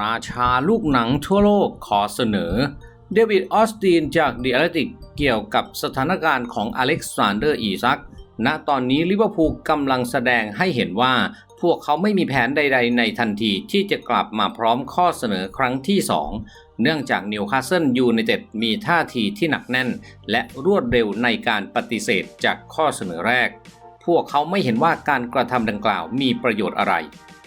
ราชาลูกหนังทั่วโลกขอเสนอ เดวิดออสตินจาก The Athletic เกี่ยวกับสถานการณ์ของอเล็กซานเดอร์อีซัก ณ ตอนนี้ลิเวอร์พูลกำลังแสดงให้เห็นว่า พวกเขาไม่มีแผนใด ๆ ในทันทีที่จะกลับมาพร้อมข้อเสนอครั้งที่ 2 เนื่องจากนิวคาสเซิลยูไนเต็ดมีท่าทีที่หนักแน่น และรวดเร็วในการปฏิเสธจากข้อเสนอแรก พวกเขาไม่เห็นว่าการกระทำดังกล่าวมีประโยชน์อะไร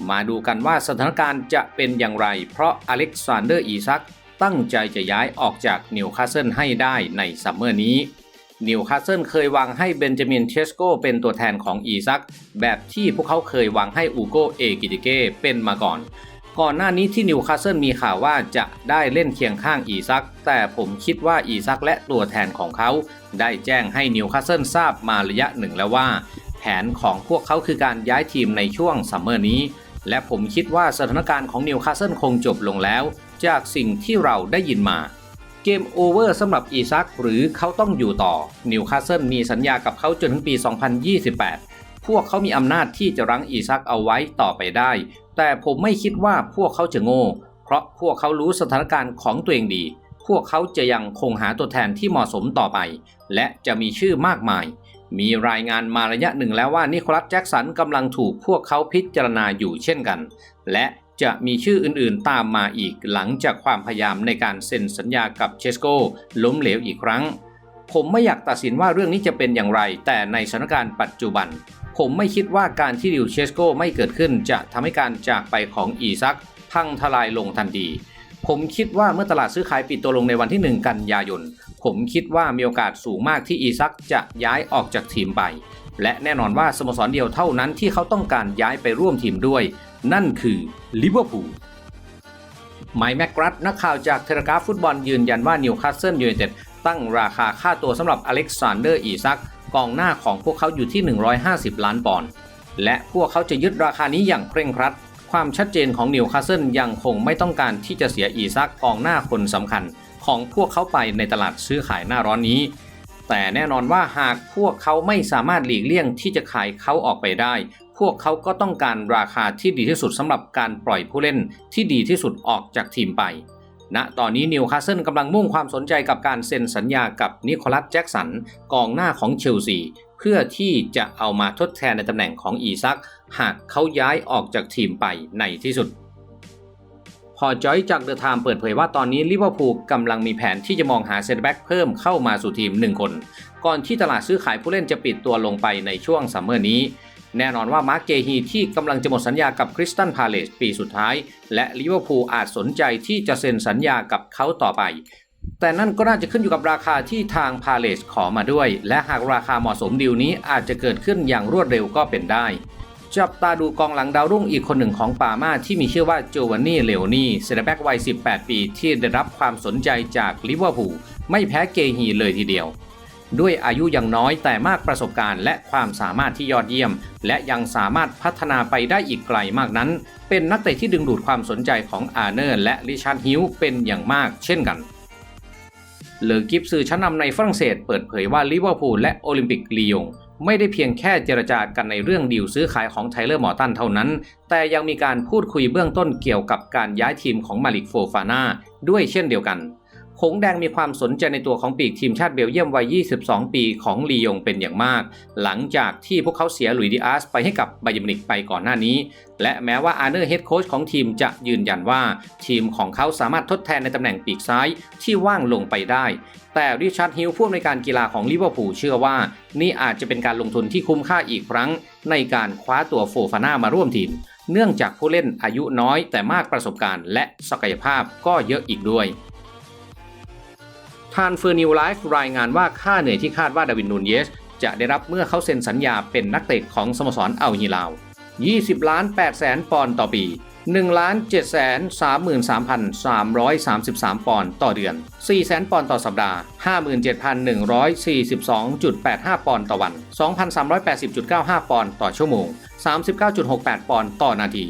มาดูกันว่าสถานการณ์จะเป็นอย่างไร เพราะอเล็กซานเดอร์อีซักตั้งใจจะย้ายออกจากนิวคาสเซิลให้ได้ในซัมเมอร์นี้นิวคาสเซิลเคยวางให้เบนจามินเชสโกเป็นตัวแทนของอีซัก แบบที่พวกเขาเคยวางให้อูโกเอกิติเกเป็นมาก่อน ก่อนหน้านี้ที่นิวคาสเซิลมีข่าวว่าจะได้เล่นเคียงข้างอีซัก แต่ผมคิดว่าอีซักและตัวแทนของเขา ได้แจ้งให้นิวคาสเซิลทราบมาระยะหนึ่งแล้วว่า แผนของพวกเขาคือการย้ายทีมในช่วงซัมเมอร์นี้ และผมคิดว่าสถานการณ์ของนิวคาสเซิลคงจบลงแล้ว จากสิ่งที่เราได้ยินมา เกมโอเวอร์สำหรับอีซักหรือเขาต้องอยู่ต่อนิวคาสเซิลมีสัญญากับเขาจนถึงปี 2028 พวกเขามีอำนาจที่จะรั้งอีซักเอาไว้ต่อไปได้ แต่ผมไม่คิดว่าพวกเขาจะโง่ เพราะพวกเขารู้สถานการณ์ของตัวเองดี พวกเขาจะยังคงหาตัวแทนที่เหมาะสมต่อไป และจะมีชื่อมากมาย มีรายงานมาระยะหนึ่งแล้วว่านิโคลัสแจ็กสันกำลังถูกพวกเขาพิจารณาอยู่เช่นกัน และจะมีชื่ออื่นๆตามมาอีกหลังจากความพยายามในการเซ็นสัญญากับเชสโกล้มเหลวอีกครั้ง ผมไม่อยากตัดสินว่าเรื่องนี้จะเป็นอย่างไร แต่ในสถานการณ์ปัจจุบัน ผมไม่คิดว่าการที่ดิวเชสโกไม่เกิดขึ้น จะทำให้การจากไปของอีซัก พังทลายลงทันที ผมคิดว่าเมื่อตลาดซื้อขายปิดตัวลงในวันที่ 1 กันยายน ผมคิดว่ามีโอกาสสูงมากที่อีซักจะย้ายออกจากทีมไป และแน่นอนว่าสโมสรเดียวเท่านั้นที่เขาต้องการย้ายไปร่วมทีมด้วย นั่นคือลิเวอร์พูลไมค์แมกรัตนักข่าวจากเทเลกราฟฟุตบอลยืนยันว่านิวคาสเซิลยูไนเต็ดตั้งราคาค่าตัวสำหรับอเล็กซานเดอร์อีซักกองหน้าของพวกเขาอยู่ที่ 150 ล้านปอนด์และพวกเขาจะยึดราคานี้อย่างเคร่งครัด ความชัดเจนของนิวคาสเซิลยังคงไม่ต้องการที่จะเสียอีซักกองหน้าคนสำคัญของพวกเขาไปในตลาดซื้อขายหน้าร้อนนี้ แต่แน่นอนว่าหากพวกเขาไม่สามารถหลีกเลี่ยงที่จะขายเขาออกไปได้ พวกเขาก็ต้องการราคาที่ดีที่สุดสำหรับการปล่อยผู้เล่นที่ดีที่สุดออกจากทีมไปณตอนนี้นิวคาสเซิลกำลังมุ่งความสนใจกับการเซ็นสัญญากับนิโคลัสแจ็กสันกองหน้าของเชลซี พื่อที่จะเอามาทดแทนในตำแหน่งของอีซัก หากเขาย้ายออกจากทีมไปในที่สุด พอจอยจากเดอะไทม์เปิดเผยว่าตอนนี้ลิเวอร์พูลกำลังมีแผนที่จะมองหาเซนแบ็กเพิ่มเข้ามาสู่ทีม 1 คน ก่อนที่ตลาดซื้อขายผู้เล่นจะปิดตัวลงไปในช่วงซัมเมอร์นี้ แน่นอนว่ามาร์กเกฮีที่กำลังจะหมดสัญญากับคริสตันพาเลสปีสุดท้าย และลิเวอร์พูลอาจสนใจที่จะเซ็นสัญญากับเขาต่อไป แต่นั่นก็น่าจะขึ้นอยู่กับราคาที่ทางพาเลสขอมาด้วย และหากราคาเหมาะสมดีลนี้อาจจะเกิดขึ้นอย่างรวดเร็วก็เป็นได้ จับตาดูกองหลังดาวรุ่งอีกคนหนึ่งของปาม่าที่มีชื่อว่าโจวานนี่เลโอนี่เซนเตอร์แบ็กวัย 18 ปีที่ได้รับความสนใจจากลิเวอร์พูลไม่แพ้เกฮีเลยทีเดียว ด้วยอายุยังน้อยแต่มากประสบการณ์ และความสามารถที่ยอดเยี่ยม และยังสามารถพัฒนาไปได้อีกไกลมากนั้น เป็นนักเตะที่ดึงดูดความสนใจของอาร์เนอร์และริชาร์ดฮิวเป็นอย่างมากเช่นกัน เลอกิฟสื่อชั้นนำในฝรั่งเศสเปิดเผยว่าลิเวอร์พูลและโอลิมปิกลียงไม่ได้เพียงแค่เจรจากันในเรื่องดีลซื้อขายของไทเลอร์มอร์ตันเท่านั้น แต่ยังมีการพูดคุยเบื้องต้นเกี่ยวกับการย้ายทีมของมาลิกโฟฟาน่าด้วยเช่นเดียวกัน งแดงมีความสนใจในตัวของปีกทีมชาติเบลเยียมวัย 22 ปีของลียงเป็นอย่างมาก หลังจากที่พวกเขาเสียหลุยดิอาสไปให้กับไบเยมินิกไปก่อนหน้านี้ และแม้ว่าอาร์เนอร์เฮดโค้ชของทีมจะยืนยันว่า ทีมของเขาสามารถทดแทนในตำแหน่งปีกซ้ายที่ว่างลงไปได้ แต่ริชาร์ดฮิลผู้อำนวยการกีฬาของลิเวอร์พูลเชื่อว่า นี่อาจจะเป็นการลงทุนที่คุ้มค่าอีกครั้ง ในการคว้าตัวโฟฟาน่ามาร่วมทีมเนื่องจากผู้เล่นอายุน้อยแต่มากประสบการณ์และศักยภาพก็เยอะอีกด้วย ทานเฟอร์นิวไลฟ์รายงานว่าค่าเหนื่อยที่คาดว่าดาวินนูนเยส จะได้รับเมื่อเขาเซ็นสัญญาเป็นนักเตะของสโมสรเอัลฮิลาว 20 ล้าน8แสนปอนด์ต่อปี1ล้าน7แสน33,333ปอนด์ต่อเดือน 4 แสนปอนด์ต่อสัปดาห์ 57,142.85 ปอนด์ต่อวัน 2,380.95 ปอนด์ต่อชั่วโมง 39.68 ปอนด์ต่อนาที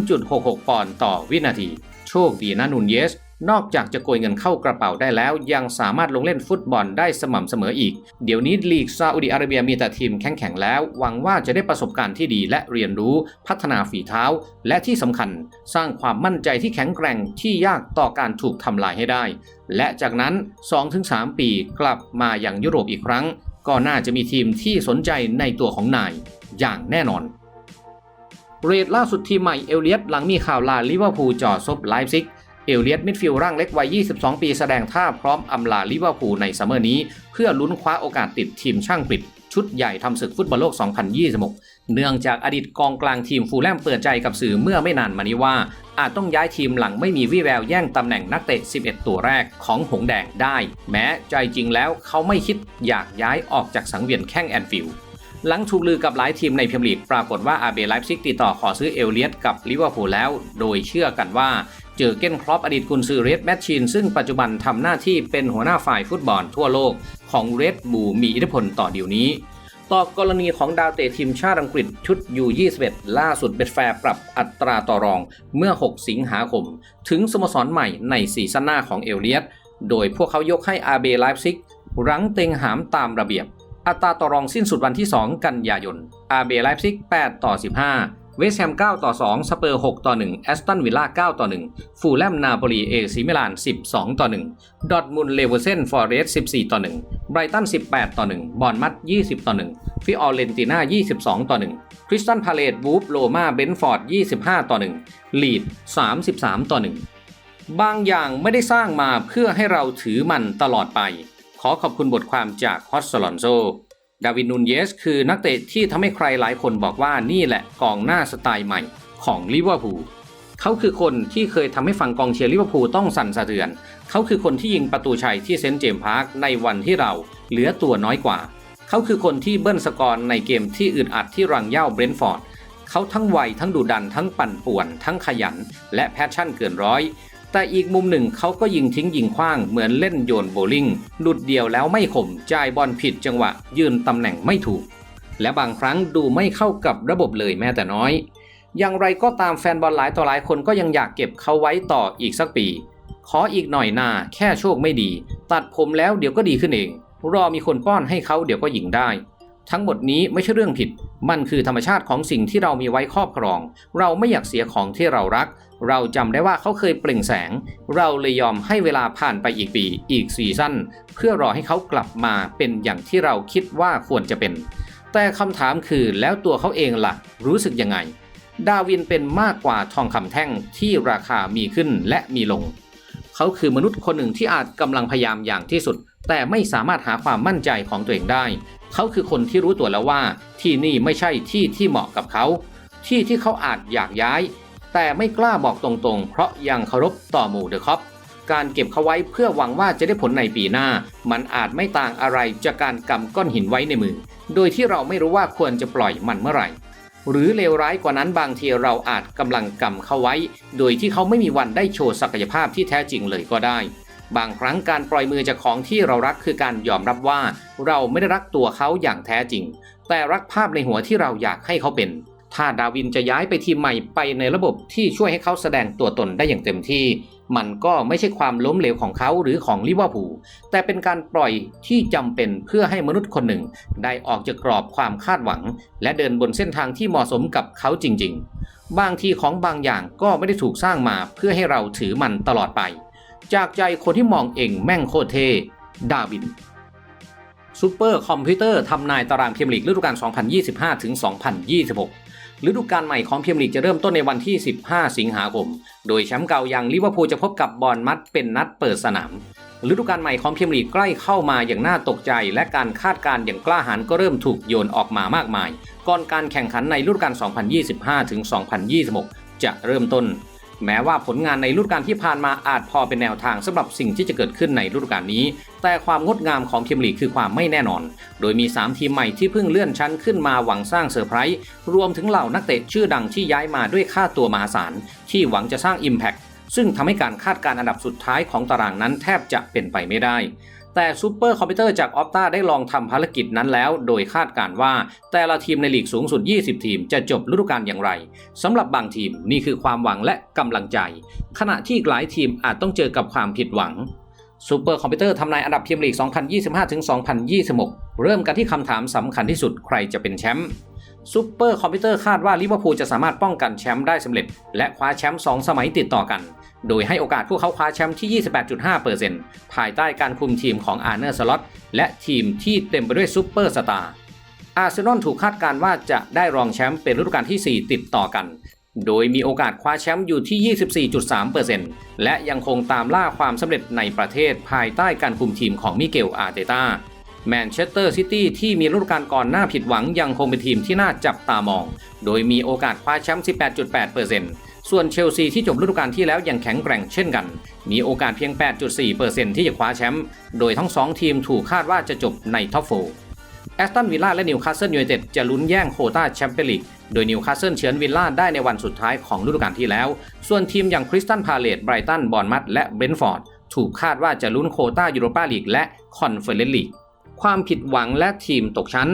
0.66 ปอนด์ต่อวินาที โชคดีนะนูนเยส นอกจากจะโกยเงินเข้ากระเป๋าได้แล้ว ยังสามารถลงเล่นฟุตบอลได้สม่ำเสมออีก เดี๋ยวนี้ลีกซาอุดิอาระเบียมีแต่ทีมแข็งๆแล้ว หวังว่าจะได้ประสบการณ์ที่ดีและเรียนรู้พัฒนาฝีเท้า และที่สำคัญ สร้างความมั่นใจที่แข็งแกร่งที่ยากต่อการถูกทำลายให้ได้ และจากนั้น 2-3 ปีกลับมาอย่างยุโรปอีกครั้ง ก็น่าจะมีทีมที่สนใจในตัวของนาย อย่างแน่นอนเรทล่าสุดทีมใหม่เอลเลียตหลังมีข่าวลาลิเวอร์พูลจ่อซบไลฟ์ซิก เอลเลียตมิดฟิลด์ร่างเล็กวัย 22 ปีแสดงท่าพร้อมอำลาลิเวอร์พูลในซัมเมอร์นี้ เพื่อลุ้นคว้าโอกาสติดทีมช่างกฤษชุดใหญ่ทำศึกฟุตบอลโลก 2026 เนื่องจากอดีตกองกลางทีมฟูลแลมเปิดใจกับสื่อเมื่อไม่นานมานี้ว่า อาจต้องย้ายทีมหลังไม่มีวี่แววแย่งตำแหน่งนักเตะ 11 ตัวแรกของหงแดงได้ แม้ใจจริงแล้วเขาไม่คิดอยากย้ายออกจากสังเวียนแข้งแอนฟิลด์หลังถูกลือกับหลายทีมในพรีเมียร์ลีกปรากฏว่าอาเบไลฟ์ซิกติดต่อขอซื้อเอลเลียตกับลิเวอร์พูลแล้ว โดยเชื่อกันว่า เจอเก้นครอปอดีตกุนซือเรดแมชชีนซึ่งปัจจุบันทำหน้าที่เป็นหัวหน้าฝ่ายฟุตบอลทั่วโลกของเรดบูมีอิทธิพลต่อเดี๋ยวนี้ ต่อกรณีของดาวเตะทีมชาติอังกฤษชุดยู21ล่าสุดเบ็ดแฟร์ปรับอัตราต่อรองเมื่อ 6 สิงหาคม ถึงสโมสรใหม่ในซีซั่นหน้าของเอลเลียตโดยพวกเขายกให้อาเบไลฟ์ซิกรั้งเต็งหามตามระเบียบ อัตราต่อรองสิ้นสุดวันที่ 2 กันยายนอาเบไลฟ์ซิก8ต่อ 15 เวสต์แฮม 9 ต่อ 2 สเปอร์ 6 ต่อ 1 แอสตันวิลล่า 9 ต่อ 1 ฟูลแลม นาโปลี เอซิมิลาน 12 ต่อ 1 ดอทมุนเลเวอร์เซน ฟอร์เรส 14 ต่อ 1 ไบรตัน 18 ต่อ 1 บอร์นมัด 20 ต่อ 1 ฟิออเรนติน่า 22 ต่อ 1 คริสตัน พาเลต วูฟ โลมา เบนฟอร์ด 25 ต่อ 1 ลีด 33 ต่อ 1 บางอย่างไม่ได้สร้างมาเพื่อให้เราถือมันตลอดไป ขอขอบคุณบทความจากฮอสลอนโซ ดาวินนูนเยสคือนักเตะที่ทำให้ใครหลายคนบอกว่านี่แหละกองหน้าสไตล์ใหม่ของลิเวอร์พูลเขาคือคนที่เคยทำให้ฝั่งกองเชียร์ลิเวอร์พูลต้องสั่นสะเทือน เขาคือคนที่ยิงประตูชัยที่เซนต์เจมส์พาร์คในวันที่เราเหลือตัวน้อยกว่า เขาคือคนที่เบิ้ลสกอร์ในเกมที่อึดอัดที่รังเย่าเบรนท์ฟอร์ด เขาทั้งไวทั้งดุดันทั้งปั่นป่วน ทั้งขยัน และแพชชั่นเกินร้อย แต่อีกมุมหนึ่งเขาก็ยิงทิ้งยิงขว้างเหมือนเล่นโยนโบลิ่งหลุดเดียวแล้วไม่ข่มจ่ายบอลผิดจังหวะ ยืนตำแหน่งไม่ถูก และบางครั้งดูไม่เข้ากับระบบเลยแม้แต่น้อย อย่างไรก็ตามแฟนบอลหลายต่อหลายคนก็ยังอยากเก็บเขาไว้ต่ออีกสักปี ขออีกหน่อยนาแค่โชคไม่ดี ตัดผมแล้วเดี๋ยวก็ดีขึ้นเอง รอมีคนป้อนให้เขาเดี๋ยวก็ยิงได้ ทั้งหมดนี้ไม่ใช่เรื่องผิด มันคือธรรมชาติของสิ่งที่เรามีไว้ครอบครอง เราไม่อยากเสียของที่เรารัก เราจำได้ว่าเขาเคยเปล่งแสง เราเลยยอมให้เวลาผ่านไปอีกปี อีกซีซั่นเพื่อรอให้เขากลับมาเป็นอย่างที่เราคิดว่าควรจะเป็น แต่คำถามคือแล้วตัวเขาเองล่ะ รู้สึกยังไง ดาวินเป็นมากกว่าทองคำแท่งที่ราคามีขึ้นและมีลง เขาคือมนุษย์คนหนึ่งที่อาจกำลังพยายามอย่างที่สุด แต่ไม่สามารถหาความมั่นใจของตัวเองได้ เขาคือคนที่รู้ตัวแล้วว่า ที่นี่ไม่ใช่ที่ที่เหมาะกับเขา ที่ที่เขาอาจอยากย้าย แต่ไม่กล้าบอกตรงๆ เพราะยังเคารพต่อหมู่เดอะคอปการเก็บเขาไว้เพื่อหวังว่าจะได้ผลในปีหน้า มันอาจไม่ต่างอะไรจากการกำก้อนหินไว้ในมือ โดยที่เราไม่รู้ว่าควรจะปล่อยมันเมื่อไหร่ หรือเลวร้ายกว่านั้นบางทีเราอาจกำลังกำเขาไว้ โดยที่เขาไม่มีวันได้โชว์ศักยภาพที่แท้จริงเลยก็ได้ บางครั้งการปล่อยมือจากของที่เรารักคือการยอมรับว่า เราไม่ได้รักตัวเขาอย่างแท้จริง แต่รักภาพในหัวที่เราอยากให้เขาเป็น ถ้าดาวินจะย้ายไปทีมใหม่ไปในระบบที่ช่วยให้เขาแสดงตัวตนได้อย่างเต็มที่ มันก็ไม่ใช่ความล้มเหลวของเขาหรือของลิเวอร์พูลแต่เป็นการปล่อยที่จำเป็นเพื่อให้มนุษย์คนหนึ่ง ได้ออกจากกรอบความคาดหวัง และเดินบนเส้นทางที่เหมาะสมกับเขาจริง ๆ บางทีของบางอย่างก็ไม่ได้ถูกสร้างมาเพื่อให้เราถือมันตลอดไป จากใจคนที่มองเองแม่งโคตรเท่ดาวินซูเปอร์คอมพิวเตอร์ทำนายตารางพรีเมียร์ลีกฤดูกาล2025ถึง2026 ฤดูกาลใหม่ของพรีเมียร์ลีกจะเริ่มต้นในวันที่ 15 สิงหาคม โดยแชมป์เก่าอย่างลิเวอร์พูลจะพบกับบอร์นมัดเป็นนัดเปิดสนามฤดูกาลใหม่ของพรีเมียร์ลีกใกล้เข้ามาอย่างน่าตกใจ และการคาดการณ์อย่างกล้าหาญก็เริ่มถูกโยนออกมามากมาย ก่อนการแข่งขันในฤดูกาล 2025-2026 จะเริ่มต้น แม้ว่าผลงานในฤดูกาลที่ผ่านมาอาจพอเป็นแนวทางสำหรับสิ่งที่จะเกิดขึ้นในฤดูกาลนี้ แต่ความงดงามของพรีเมียร์ลีกคือความไม่แน่นอน โดยมี 3 ทีมใหม่ที่เพิ่งเลื่อนชั้นขึ้นมาหวังสร้างเซอร์ไพรส์รวมถึงเหล่านักเตะชื่อดังที่ย้ายมาด้วยค่าตัวมหาศาลที่หวังจะสร้าง Impact ซึ่งทำให้การคาดการอันดับสุดท้ายของตารางนั้นแทบจะเป็นไปไม่ได้ แต่ซูเปอร์คอมพิวเตอร์จากออ t ต a ได้ลองทำภารกิจนั้นแล้ว โดยคาดการณ์ว่าแต่ละทีมในลีกสูงสุด 20 ทีมจะจบฤดูกาลอย่างไรสำหรับบางทีมนี่คือความหวังและกำลังใจ ขณะที่หลายทีมอาจต้องเจอกับความผิดหวังซูเปอร์คอมพิวเตอร์ทำนายอันดับพรีเมียร์ลีก 2025-2026 เริ่มกันที่คำถามสำคัญที่สุดใครจะเป็นแชมป์ซูเปอร์คอมพิวเตอร์คาดว่าลิเวอร์พูลจะสามารถป้องกันแชมป์ได้สำเร็จ และคว้าแชมป์2สมัยติดต่อกัน โดยให้โอกาสพวกเขาคว้าแชมป์ที่ 28.5%ภายใต้การคุมทีมของอาร์เนอร์สล็อตและทีมที่เต็มไปด้วยซูเปอร์สตาร์ อาร์เซนอลถูกคาดการณ์ว่าจะได้รองแชมป์เป็นฤดูกาลที่ 4 ติดต่อกัน โดยมีโอกาสคว้าแชมป์อยู่ที่ 24.3%และยังคงตามล่าความสำเร็จในประเทศภายใต้การคุมทีมของมิเกลอาร์เตตาแมนเชสเตอร์ซิตี้ที่มีฤดูกาลก่อนหน้าผิดหวังยังคงเป็นทีมที่น่าจับตามอง โดยมีโอกาสคว้าแชมป์ 18.8% ส่วนเชลซีที่จบฤดูกาลที่แล้วยังแข็งแกร่งเช่นกัน มีโอกาสเพียง 8.4%ที่จะคว้าแชมป์โดยทั้งสองทีมถูกคาดว่าจะจบในท็อปโฟแอสตันวิลล่าและนิวคาสเซิลยูไนเต็ดจะลุ้นแย่งโคต้าแชมเปี้ยนลีก โดยนิวคาสเซิลเฉือนวิลล่าได้ในวันสุดท้ายของฤดูกาลที่แล้ว ส่วนทีมอย่างคริสตันพาเลตไบรตัน บอร์นมัตและเบรนท์ฟอร์ดถูกคาดว่าจะลุ้นโคต้ายูโรปาลีกและคอนเฟอเรนซ์ลีก ความผิดหวังและทีมตกชั้น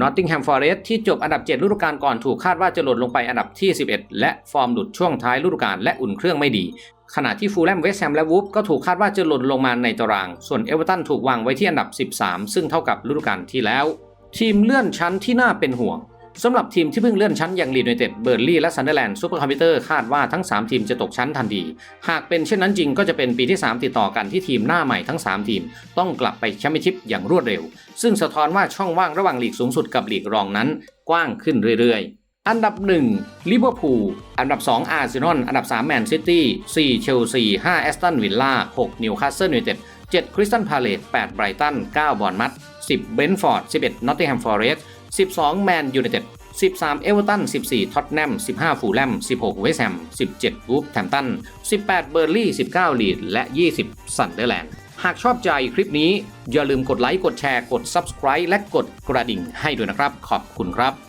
นอตติงแฮมฟอร์เรสที่จบอันดับ 7 ฤดูกาลก่อนถูกคาดว่าจะหล่นลงไปอันดับที่ 11 และฟอร์มหลุดช่วงท้ายฤดูกาลและอุ่นเครื่องไม่ดี ขณะที่ฟูลแลมเวสต์แฮมและวูฟก็ถูกคาดว่าจะหล่นลงมาในตาราง ส่วนเอเวอร์ตันถูกวางไว้ที่อันดับ 13 ซึ่งเท่ากับฤดูกาลที่แล้ว ทีมเลื่อนชั้นที่น่าเป็นห่วง สำหรับทีมที่เพิ่งเลื่อนชั้นอย่างลีดยูไนเต็ดเบอร์ลี่และซันเดอร์แลนด์ซูเปอร์คอมพิวเตอร์คาดว่าทั้ง 3 ทีมจะตกชั้นทันที หากเป็นเช่นนั้นจริงก็จะเป็นปีที่ 3 ติดต่อกันที่ทีมหน้าใหม่ทั้ง 3 ทีม ต้องกลับไปแชมเปี้ยนชิพอย่างรวดเร็ว ซึ่งสะท้อนว่าช่องว่างระหว่างลีกสูงสุดกับลีกรองนั้น กว้างขึ้นเรื่อยๆอันดับ1ลิเวอร์พูลอันดับ 2 อาร์เซนอลอันดับ 3 แมนซิตี้ 4 เชลซี 5 แอสตัน วิลล่า 6 นิวคาสเซิลยูไนเต็ด 7 คริสตันพาเลต8ไบรตัน 9 บอร์นมัต10 เบนฟอร์ด 11 นอตติงแฮม ฟอเรสต์ 12 แมนยูไนเต็ด 13 เอเวอร์ตัน 14 ท็อตแนม 15 ฟูลแลม 16 เวสแฮม 17 วูฟแฮมตัน 18 เบอร์ลี่ 19 ลีด และ 20ซันเดอร์แลนด์ หากชอบใจคลิปนี้ อย่าลืมกดไลค์ กดแชร์ กด Subscribe และกดกระดิ่งให้ด้วยนะครับ ขอบคุณครับ